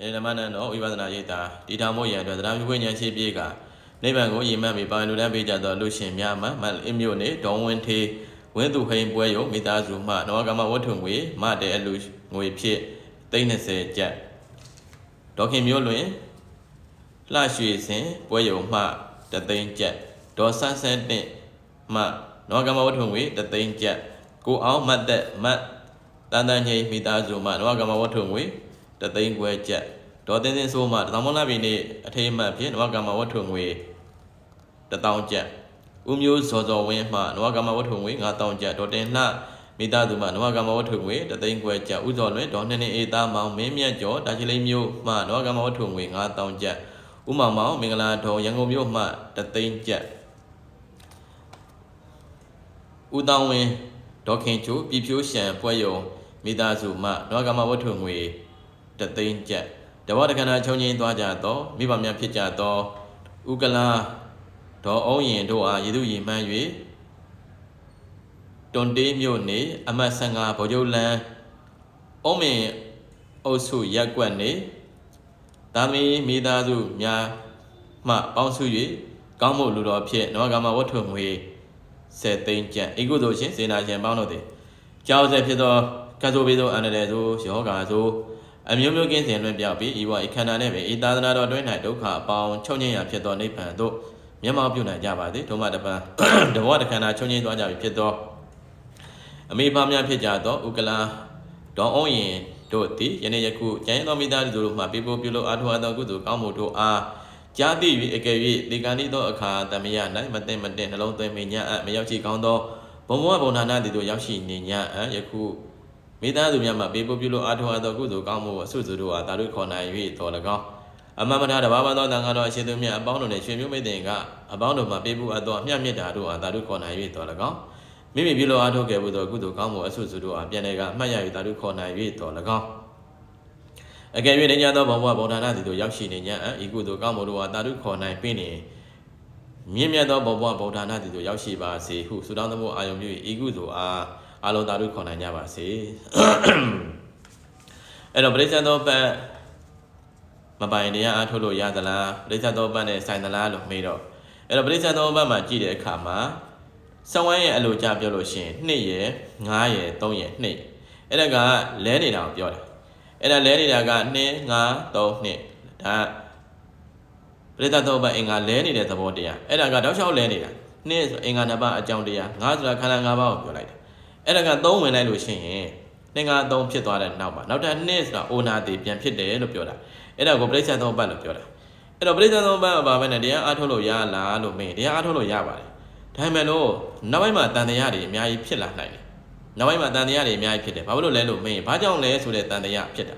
ယနေ့ဓမ္မနန္တောဝိပဿနာရိပ်တာတည်ထောင်ဖို့ရန်အတွက်သရဏဝိညာဉ်ရှိပြေကနိဗ္ဗာန်ကိုရည်မှတ်ပြီးပါဝင်လူတန်းပေးကြသောလူရှင်များမှမအင်းမြို့နေဒေါဝင်းထေဝင်းသူဟိန်ပွဲယုံမိသားစုမှနဝကမဝတ္ထုငွေမတဲ့အလူငွေဖြစ်330ကျပ်ဒေါခင်မျိုးလွင်လှရွှေစင်ပွဲယုံမှတသိန်းကျပ်ဒေါ်ဆန်းဆန်းတင့်မှနဝကမဝတ္ထုငွေတသိန်းကျပ်ကိုအောင်မတ်သက်မတ်တန်တန်ကြီးမိသားစုမှနဝကမဝတ္ထုငွေ တသိန်းခွဲကျပ်ဒေါ်တင်တင်ဆိုးမှတသောမလာပြီနေ့အထိမ်းအမှတ်ဖြင့်နဝကမဝတ္ထုငွေ1000ကျပ်ဦးမျိုးဇော်ဇော်ဝင်းမှနဝကမဝတ္ထုငွေ9000ကျပ်ဒေါ်တင်လှမိသားစုမှနဝကမဝတ္ထုငွေတသိန်းခွဲကျပ်ဦးဇော်လွင်ဒေါ်နှစ်နှစ်အေးသားမောင်မင်းမြတ်ကျော်တာချီလိန်မျိုးမှနဝကမဝတ္ထုငွေ9000ကျပ်ဦးမောင်မောင်မင်္ဂလာထုံရန်ကုန်မြို့မှတသိန်းကျပ်ဦးတောင်းဝင်းဒေါခင်ချိုပြည်ဖြိုးရှံပွဲယုံမိသားစုမှနဝကမဝတ္ထုငွေ တသိန်းကျပ်တဘောတက္ကနာချုံငင်းသွားကြသောမိဘများဖြစ်ကြသောဥကလာဒေါ်အုံးရင်တို့အားရည်သူရည်မှန်း၍တွန်တေးမြို့နေအမတ်15ဗိုလ်ချုပ်လန်းအုံးမင်အုပ်စုရက်ကွက်နေသာသမီမိသားစုများမှပေါင်းစု၍ကောင်းမှုလူတော်ဖြင့်နဝကမဝတ္ထုငွေဆယ်သိန်းကျပ်ဤကုသိုလ်ရှင်စေနာရှင်ပေါင်းတို့သည်ကြောက်ဆက်ဖြစ်သောကတ်ဆိုပေးသောအန္တရာယ်ဆိုယောဂါဆို အမျိုးမျိုးကင်းစင်လွင့်ပြောက်ပြီးဤဘဝဤခန္ဓာနှင့်ပင်ဤသာသနာတော်တွင်၌ဒုက္ခအပေါင်းချုပ်ငြိမ်းရာဖြစ်သောနိဗ္ဗာန်သို့မျက်မှောက်ပြုနိုင်ကြပါသည်ဒုမတပံတဘောတခန္ဓာချုပ်ငြိမ်းသွားကြပြီဖြစ်သောအမိဖများဖြစ်ကြသောဥကလာဒေါအောင်ရင်တို့သည်ယနေ့ယခုကျန်သောမိသားစုတို့မှပြပို့ပြုလို့အားထုတ်အပ်သောကုသိုလ်ကောင်းမှုတို့အားကြားသိ၍အကယ်၍ဒီကံဤသောအခါတမယ၌မတင်မတင်နှလုံးသွင်းမိညာအပ်မရောက်ချီကောင်းသောဘုံဘဝဘုံနာနာတိတို့ရောက်ရှိနေညာအပ်ယခု မိသားစုများမှပြပို့ပြုလို့အားထုတ်အပ်သောကုသိုလ်ကောင်းမှုကိုအဆုစုတို့အားသာတို့ခေါ်နိုင်၍တော်၎င်းအမမထာတဘာဝသောတန်ခါတော်အရှင်သူမြတ်အပေါင်းတို့နှင့်ရွှေမျိုးမိတ်တင်ကအပေါင်းတို့မှပြပို့အပ်သောအမြတ်မြတ်တာတို့အားသာတို့ခေါ်နိုင်၍တော်၎င်းမိမိပြုလို့အားထုတ်ခဲ့မှုသောကုသိုလ်ကောင်းမှုအဆုစုတို့အားပြန်လည်းကအမှတ်ရ၍သာတို့ခေါ်နိုင်၍တော်၎င်းအကယ်၍နေကြသောဘဝဗုဒ္ဓနာတိတို့ရောက်ရှိနေကြအဤကုသိုလ်ကောင်းမှုတို့အားတာရုခေါ်နိုင်ပြီးနေမြင့်မြတ်သောဘဝဗုဒ္ဓနာတိတို့ရောက်ရှိပါစေဟုဆုတောင်းသမှုအာယုံပြုဤကုသိုလ်အား အလုံးတာရုခေါ်နိုင်ကြပါစေအဲ့တော့ပရိစ္ဆေသောပတ်မပိုင်တရားအားထုတ်လို့ရသလားပရိစ္ဆေသောပတ်နဲ့ဆိုင်သလားလို့မေးတော့အဲ့တော့ပရိစ္ဆေသောပတ်မှာကြည့်တဲ့အခါမှာဆဝမ်းရဲ့အလိုကြပြောလို့ရှိရင်2ရယ်9ရယ်3ရယ်2အဲ့ဒါကလဲနေတာကိုပြောတာအဲ့ဒါလဲနေတာက2 5 3 2ဒါပရိသတ်သောဘအင်္ဂါလဲနေတဲ့သဘောတရားအဲ့ဒါကတောက်လျှောက်လဲနေတာ2ဆိုအင်္ဂါနှစ်ပါးအကြောင်းတရား5ဆိုတာခန္ဓာ၅ပါးကိုပြောလိုက်တယ် အဲ့ဒါက3ဝင်လိုက်လို့ရှိရင်2 5 3ဖြစ်သွားတဲ့နောက်ပါနောက်ထပ်2ဆိုတာအိုနာတိပြန်ဖြစ်တယ်လို့ပြောတာအဲ့ဒါကိုပရိသတ်သောဘလို့ပြောတာအဲ့တော့ပရိသတ်သောဘကဘာပဲနဲ့တရားအားထုတ်လို့ရလားလို့မေးတရားအားထုတ်လို့ရပါတယ်ဒါပေမဲ့လို့နောက်ပိုင်းမှာတန်တရားတွေအများကြီးဖြစ်လာနိုင်တယ်နောက်ပိုင်းမှာတန်တရားတွေအများကြီးဖြစ်တယ်ဘာလို့လဲလို့မင်းဘာကြောင့်လဲဆိုတဲ့တန်တရားဖြစ်တာ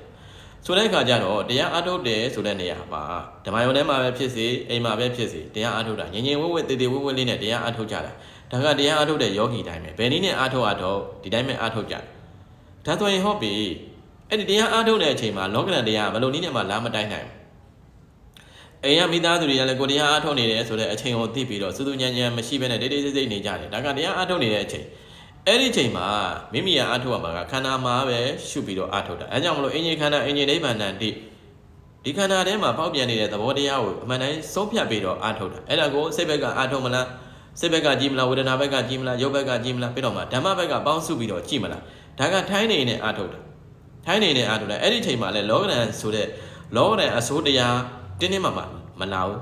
ဆိုတဲ့အခါကျတော့တရားအထုတ်တယ်ဆိုတဲ့နေရာမှာဓမ္မယုံထဲမှာပဲဖြစ်စေအိမ်မှာပဲဖြစ်စေတရားအထုတ်တာငြင်ငြင်ဝဲဝဲတေတေဝဲဝဲလေးနဲ့တရားအထုတ်ကြတာ ဒါကတရားအထုတ်တဲ့ယောဂီတိုင်းပဲဘယ်နည်းနဲ့အထုတ်အထုတ်ဒီတိုင်းပဲအထုတ်ကြတယ်ဒါဆိုရင်ဟုတ်ပြီအဲ့ဒီတရားအထုတ်တဲ့အချိန်မှာလောကရန်တရားဘယ်လိုနည်းနဲ့မှလာမတိုင်းနိုင်ဘူးအိမ်ကမိသားစုတွေကလည်းကိုတရားအထုတ်နေတယ်ဆိုတဲ့အချိန်ကိုသိပြီးတော့စူးစူးညံ့ညံ့မရှိဘဲနဲ့တိတ်တိတ်ဆိတ်ဆိတ်နေကြတယ်ဒါကတရားအထုတ်နေတဲ့အချိန်အဲ့ဒီချိန်မှာမိမိရအားထုတ်ရမှာကခန္ဓာမှာပဲရှုပြီးတော့အားထုတ်တာအဲကြောင့်မလို့အင်ဂျင်ခန္ဓာအင်ဂျင်နိဗ္ဗာန်တန်တိဒီခန္ဓာထဲမှာပေါက်ပြန်နေတဲ့သဘောတရားကိုအမှန်တိုင်းဆုံးဖြတ်ပြီးတော့အားထုတ်တာအဲ့ဒါကိုစိတ်ဘက်ကအားထုတ်မလား စိတ်ဘက်ကကြည့်မလားဝေဒနာဘက်ကကြည့်မလားရုပ်ဘက်ကကြည့်မလားပြီးတော့မှဓမ္မဘက်ကပေါင်းစုပြီးတော့ကြည့်မလားဒါကထိုင်းနေနဲ့အားထုတ်တာထိုင်းနေနဲ့အားထုတ်တာအဲ့ဒီချိန်မှာလဲလောကရန်ဆိုတဲ့လောကရန်အစိုးတရားတင်းတင်းမှမှမလာဘူး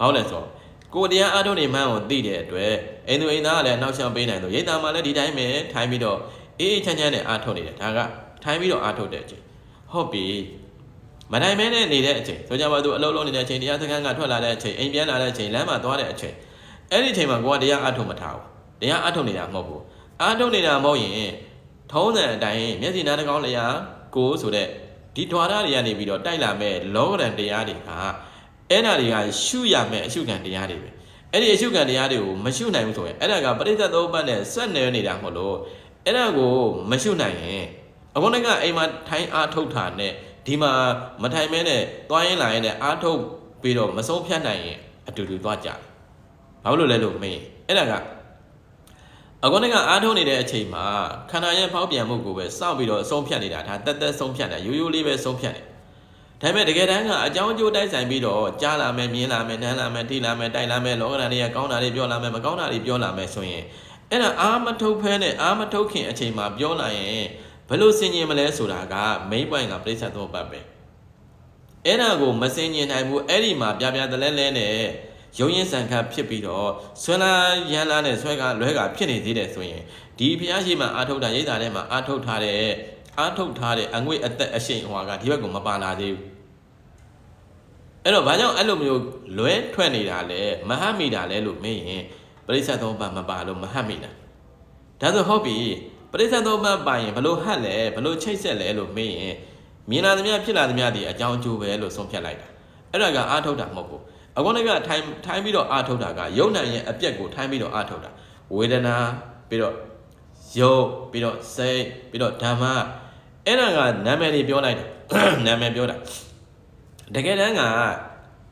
ဘာလို့လဲဆိုတော့ကိုတရားအားထုတ်နေမှန်းကိုသိတဲ့အတွက်အိမ်သူအိမ်သားကလည်းနောက်ရှောင်ပေးနိုင်လို့ရိတ်သားမှလည်းဒီတိုင်းပဲထိုင်းပြီးတော့အေးအေးချမ်းချမ်းနဲ့အားထုတ်နေတယ်ဒါကထိုင်းပြီးတော့အားထုတ်တဲ့အချိန်ဟုတ်ပြီမနိုင်မဲနဲ့နေတဲ့အချိန်ဆိုကြပါစို့အလုံးလုံးနေတဲ့အချိန်တရားစခန်းကထွက်လာတဲ့အချိန်အိမ်ပြန်လာတဲ့အချိန်လမ်းမှာသွားတဲ့အချိန် အဲ့ဒီအချိန်မှာကိုကတရားအားထုတ်မထားဘူးတရားအားထုတ်နေတာမဟုတ်ဘူးအားထုတ်နေတာမဟုတ်ရင်ထုံးစံအတိုင်းမျက်စိနားတစ်ကောင်းလျာကိုဆိုတဲ့ဒီဓွာရတွေကနေပြီးတော့တိုက်လာမဲ့လောကရန်တရားတွေကအဲ့ဒါတွေကရှုရမယ်အရှုခံတရားတွေပဲအဲ့ဒီအရှုခံတရားတွေကိုမရှုနိုင်ဘူးဆိုရင်အဲ့ဒါကပရိသတ်သုံးပတ်နဲ့ဆက်နေနေတာမဟုတ်လို့အဲ့ဒါကိုမရှုနိုင်ရင်အခုနကအိမ်မှာထိုင်းအားထုတ်တာနဲ့ဒီမှာမထိုင်မဲနဲ့သွားရင်လာရင်လည်းအားထုတ်ပြီးတော့မဆုံးဖြတ်နိုင်ရင်အတူတူသွားကြတယ် ဘာလို့လဲလို့မင်းအဲ့ဒါကအခုနကအားထုတ်နေတဲ့အချိန်မှာခန္ဓာရဲ့ဖောက်ပြန်မှုကိုပဲစောင့်ပြီးတော့ဆုံးဖြတ်နေတာဒါတက်တက်ဆုံးဖြတ်တာရိုးရိုးလေးပဲဆုံးဖြတ်တယ်ဒါပေမဲ့တကယ်တမ်းကအကြောင်းအကျိုးတိုက်ဆိုင်ပြီးတော့ကြားလာမယ်မြင်လာမယ်နမ်းလာမယ်ထိလာမယ်တိုက်လာမယ်လောကဓာတ်တွေကကောင်းတာတွေပြောလာမယ်မကောင်းတာတွေပြောလာမယ်ဆိုရင်အဲ့ဒါအာမထုတ်ဖဲနဲ့အာမထုတ်ခင်အချိန်မှာပြောလာရင်ဘယ်လိုဆင်ញင်မလဲဆိုတာက main point ကပြိဿသောပတ်ပဲအဲ့ဒါကိုမဆင်ញင်နိုင်ဘူးအဲ့ဒီမှာပြပြတလဲလဲနဲ့ ရုံရင်ဆန်ခတ်ဖြစ်ပြီးတော့ဆွဲလာရန်လာနဲ့ဆွဲကလွဲကဖြစ်နေသေးတယ်ဆိုရင်ဒီဖျားရှိမှအာထုတ်တာရိတ်တာထဲမှာအာထုတ်ထားတဲ့အာထုတ်ထားတဲ့အငွေ့အသက်အရှိန်ဟွာကဒီဘက်ကိုမပါလာသေးဘူးအဲ့တော့ဘာကြောင့်အဲ့လိုမျိုးလွဲထွက်နေတာလဲမဟတ်မိတာလဲလို့မေးရင်ပရိစ္ဆေသုံးပါးမပါလို့မဟတ်မိတာဒါဆိုဟုတ်ပြီပရိစ္ဆေသုံးပါးပါရင်ဘလို့ဟတ်လဲဘလို့ချိတ်ဆက်လဲလို့မေးရင်မြင်လာသမျှဖြစ်လာသမျှဒီအကြောင်းအကျိုးပဲလို့ဆုံးဖြတ်လိုက်တာအဲ့ဒါကအာထုတ်တာမဟုတ်ဘူး အကောင်းကထိုင်ထိုင်ပြီးတော့အာထုတ်တာကယုံနိုင်ရဲ့အပြက်ကိုထိုင်ပြီးတော့အာထုတ်တာဝေဒနာပြီးတော့ယုတ်ပြီးတော့စိတ်ပြီးတော့ဓမ္မအဲ့ဒါကနာမည်တွေပြောလိုက်တာနာမည်ပြောတာတကယ်တမ်းက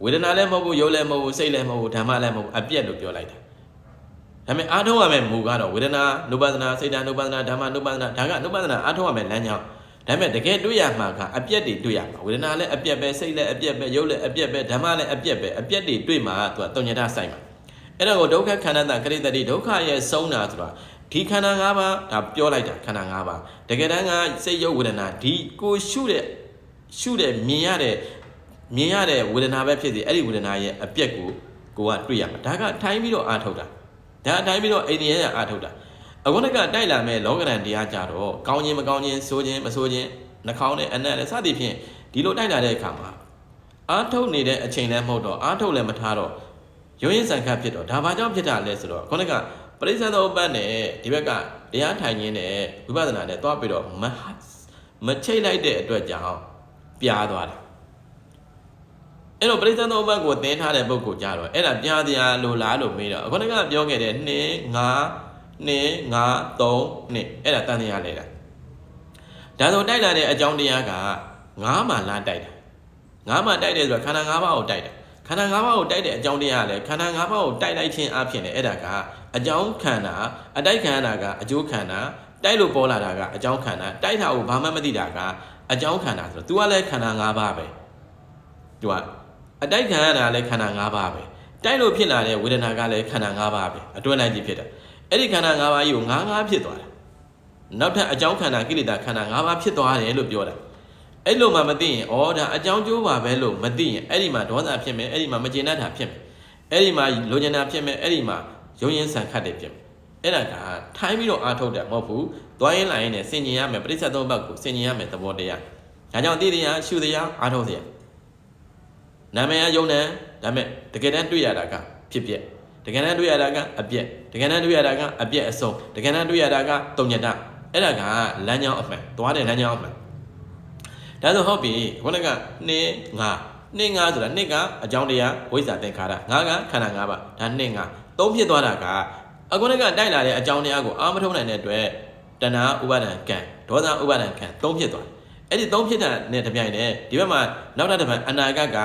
ဝေဒနာလည်းမဟုတ်ဘူးယုတ်လည်းမဟုတ်ဘူးစိတ်လည်းမဟုတ်ဘူးဓမ္မလည်းမဟုတ်ဘူးအပြက်လို့ပြောလိုက်တာဒါပေမဲ့အားထုတ်ရမယ့်မူကတော့ဝေဒနာနုပဒနာစိတ်ဓာနုပဒနာဓမ္မနုပဒနာဒါကနုပဒနာအားထုတ်ရမယ့်လမ်းကြောင်း ဒါပေမဲ့တကယ်တွေ့ရမှာကအပြက်တွေတွေ့ရမှာဝေဒနာလည်းအပြက်ပဲစိတ်လည်းအပြက်ပဲယုတ်လည်းအပြက်ပဲဓမ္မလည်းအပြက်ပဲအပြက်တွေတွေ့မှာသူကတုံညတာဆိုင်မှာအဲ့တော့ကိုဒုက္ခခန္ဓာတကရိတ္တိဒုက္ခရဲ့ဆုံးတာဆိုတာဒီခန္ဓာ၅ပါးဒါပြောလိုက်တာခန္ဓာ၅ပါးတကယ်တမ်းကစိတ်ယုတ်ဝေဒနာဒီကိုရှုတဲ့ရှုတဲ့မြင်ရတဲ့မြင်ရတဲ့ဝေဒနာပဲဖြစ်စီအဲ့ဒီဝေဒနာရဲ့အပြက်ကိုကိုကတွေ့ရမှာဒါကထိုင်းပြီးတော့အာထုတ်တာဒါထိုင်းပြီးတော့အိန္ဒိယကအာထုတ်တာ အခုနကတိုက်လာမဲ့လောကရန်တရားကြတော့ကောင်းခြင်းမကောင်းခြင်းဆိုခြင်းမဆိုခြင်းနှာခေါင်းနဲ့အနက်နဲ့စသည်ဖြင့်ဒီလိုတိုက်လာတဲ့အခါမှာအာထုတ်နေတဲ့အချိန်လည်းမဟုတ်တော့အာထုတ်လည်းမထားတော့ရုံရင်ဆန်ခတ်ဖြစ်တော့ဒါဘာကြောင့်ဖြစ်တာလဲဆိုတော့ခုနကပရိစ္ဆေသောဥပ္ပတ်နဲ့ဒီဘက်ကတရားထိုင်ခြင်းနဲ့ဝိပဿနာနဲ့တွားပြီးတော့မမချိတ်လိုက်တဲ့အတွက်ကြောင့်ပြားသွားတယ်အဲ့တော့ပရိသတ်သောဘက်ကိုသင်ထားတဲ့ပုဂ္ဂိုလ်ကြတော့အဲ့ဒါပြားတရားလိုလားလို့မေးတော့အခုနကပြောခဲ့တဲ့2 5 2 5 3 2အဲ့ဒါတန်တရားလဲတာဒါဆိုတိုက်လာတဲ့အကြောင်းတရားက9မှာလာတိုက်တာ9မှာတိုက်တယ်ဆိုတာခန္ဓာ9ပါးကိုတိုက်တယ်ခန္ဓာ9ပါးကိုတိုက်တဲ့အကြောင်းတရားကလည်းခန္ဓာ9ပါးကိုတိုက်လိုက်ခြင်းအဖြစ်နဲ့အဲ့ဒါကအကြောင်းခန္ဓာအတိုက်ခန္ဓာကအကျိုးခန္ဓာတိုက်လို့ပေါ်လာတာကအကြောင်းခန္ဓာတိုက်တာကိုဘာမှမသိတာကအကြောင်းခန္ဓာဆိုတော့ तू ကလည်းခန္ဓာ9ပါးပဲ तू ကအတိုက်ခံရတာလည်းခန္ဓာ၅ပါးပဲတိုက်လို့ဖြစ်လာတဲ့ဝေဒနာကလည်းခန္ဓာ၅ပါးပဲအတွင်းလိုက်ကြီးဖြစ်တာ အဲ့ဒီခန္ဓာ၅ပါးကြီးကို၅၅ဖြစ်သွားတာနောက်ထပ်အကြောင်းခန္ဓာကိလေသာခန္ဓာ၅ပါးဖြစ်သွားတယ်လို့ပြောတာအဲ့လိုမှမသိရင်ဩဒါအကြောင်းကျိုးပါပဲလို့မသိရင်အဲ့ဒီမှာဒေါသဖြစ်မယ်အဲ့ဒီမှာမကျေနပ်တာဖြစ်မယ်အဲ့ဒီမှာလိုချင်တာဖြစ်မယ်အဲ့ဒီမှာယုံရင်ဆန်ခတ်တယ်ဖြစ်မယ်အဲ့ဒါကထိုင်းပြီးတော့အာထုတ်တယ်မဟုတ်ဘူးသွားရင်လာရင်လည်းစင်ကျင်ရမယ်ပရိစ္ဆေသုံးဘက်ကိုစင်ကျင်ရမယ်သဘောတရားဒါကြောင့်တိတရားရှုတရားအာထုတ်တရားနာမည်အယုံနဲ့ဒါပေမဲ့တကယ်တမ်းတွေ့ရတာကဖြစ်ပြက် တကယ်တမ်းတွေ့ရတာကအပြက်တကယ်တမ်းတွေ့ရတာကအပြက်အစုံတကယ်တမ်းတွေ့ရတာကတုံညတအဲ့ဒါကလမ်းကြောင်းအမှန်သွားတဲ့လမ်းကြောင်းအမှန်ဒါဆိုဟုတ်ပြီခုနက2 5 2 5ဆိုတာ2ကအကြောင်းတရားဝိဇ္ဇာသင်္ခါရ5ကခန္ဓာ5ပါးဒါ2 5 3ဖြစ်သွားတာကအခုနကတိုက်လာတဲ့အကြောင်းတရားကိုအာမထုံနိုင်တဲ့အတွက်တဏှာဥပါဒံကံဒေါသဥပါဒံကံ3ဖြစ်သွားတယ်အဲ့ဒီသုံးဖြစ်တာနဲ့တပြိုင်တည်းဒီဘက်မှာနောက်တစ်ပတ်အနာဂတ်က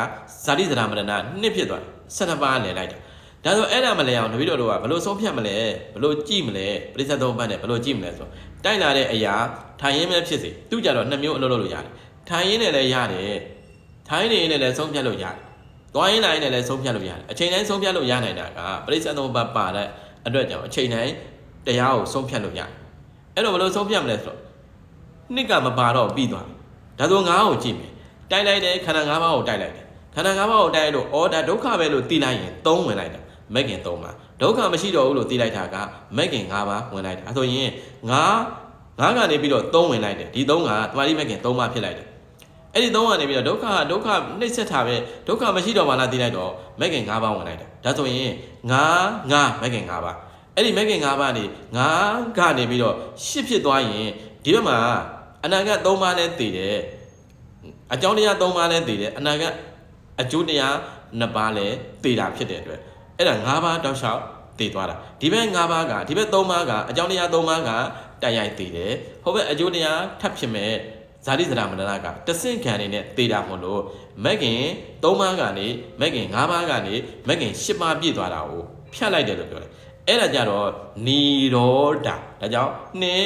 ဇာတိဇရာမရဏနှစ်ဖြစ်သွားတယ်၁၂ပါးလဲလိုက်တာ ဒါဆိုအဲ့ဒါမလဲအောင်တပည့်တော်တို့ကဘယ်လိုဆုံးဖြတ်မလဲဘယ်လိုကြည့်မလဲပရိသတ်သုံးပတ်နဲ့ဘယ်လိုကြည့်မလဲဆိုတိုက်လာတဲ့အရာထိုင်ရင်းပဲဖြစ်စေသူကြတော့နှစ်မျိုးအလုပ်လုပ်လို့ရတယ်ထိုင်ရင်းနဲ့လည်းရတယ်ထိုင်နေရင်လည်းဆုံးဖြတ်လို့ရတယ်သွားရင်းလာရင်လည်းဆုံးဖြတ်လို့ရတယ်အချိန်တိုင်းဆုံးဖြတ်လို့ရနိုင်တာကပရိသတ်သုံးပတ်ပါတဲ့အတွက်ကြောင့်အချိန်တိုင်းတရားကိုဆုံးဖြတ်လို့ရတယ်အဲ့တော့ဘယ်လိုဆုံးဖြတ်မလဲဆိုတော့နှစ်ကမပါတော့ပြီးသွားပြီဒါဆိုငါးကိုကြည့်မယ်တိုက်လိုက်တယ်ခန္ဓာ၅ပါးကိုတိုက်လိုက်တယ်ခန္ဓာ၅ပါးကိုတိုက်လို့အော်ဒါဒုက္ခပဲလို့သိလိုက်ရင်၃ဝင်လိုက်တာ မက်ကင်၃ပါးဒုက္ခမရှိတော့ဘူးလို့သိလိုက်တာကမက်ကင်၅ပါးဝင်လိုက်တာအဲဆိုရင်ငါးငါးကနေပြီးတော့၃ဝင်လိုက်တယ်ဒီ၃ကတမာတိမက်ကင်၃ပါးဖြစ်လိုက်တယ်အဲ့ဒီ၃ကနေပြီးတော့ဒုက္ခဒုက္ခနှိမ့်ဆက်တာပဲဒုက္ခမရှိတော့မှလားသိလိုက်တော့မက်ကင်၅ပါးဝင်လိုက်တယ်ဒါဆိုရင်ငါးငါးမက်ကင်၅ပါးအဲ့ဒီမက်ကင်၅ပါးနေငါးကနေပြီးတော့ရှစ်ဖြစ်သွားရင်ဒီဘက်မှာအနာဂတ်၃ပါးလဲတည်တယ်အကြောင်းတရား၃ပါးလဲတည်တယ်အနာဂတ်အကျိုးတရား၂ပါးလဲတည်တာဖြစ်တဲ့အတွက် အဲ့ဒါ၅ပါးတောက်လျှောက်တည်သွားတာဒီဘက်၅ပါးကဒီဘက်၃ပါးကအကြောင်းတရား၃ပါးကတိုက်ရိုက်တည်တယ်ဟိုဘက်အကျိုးတရားထပ်ဖြစ်မဲ့ဇာတိဇရာမဏကတဆင့်ခံနေနဲ့တည်တာမို့လို့မက်ကင်၃ပါးကနေမက်ကင်၅ပါးကနေမက်ကင်၈ပါးပြည့်သွားတာကိုဖြတ်လိုက်တယ်လို့ပြောတယ်အဲ့ဒါကြတော့နီရောဓာဒါကြောင့်နှစ်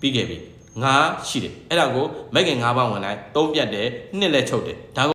ပြီးခဲ့ပြီငါရှိတယ်အဲ့ဒါကိုမက်ကင်၅ပါးဝင်လိုက်သုံးပြတ်တယ်နှစ်လဲချုပ်တယ်ဒါ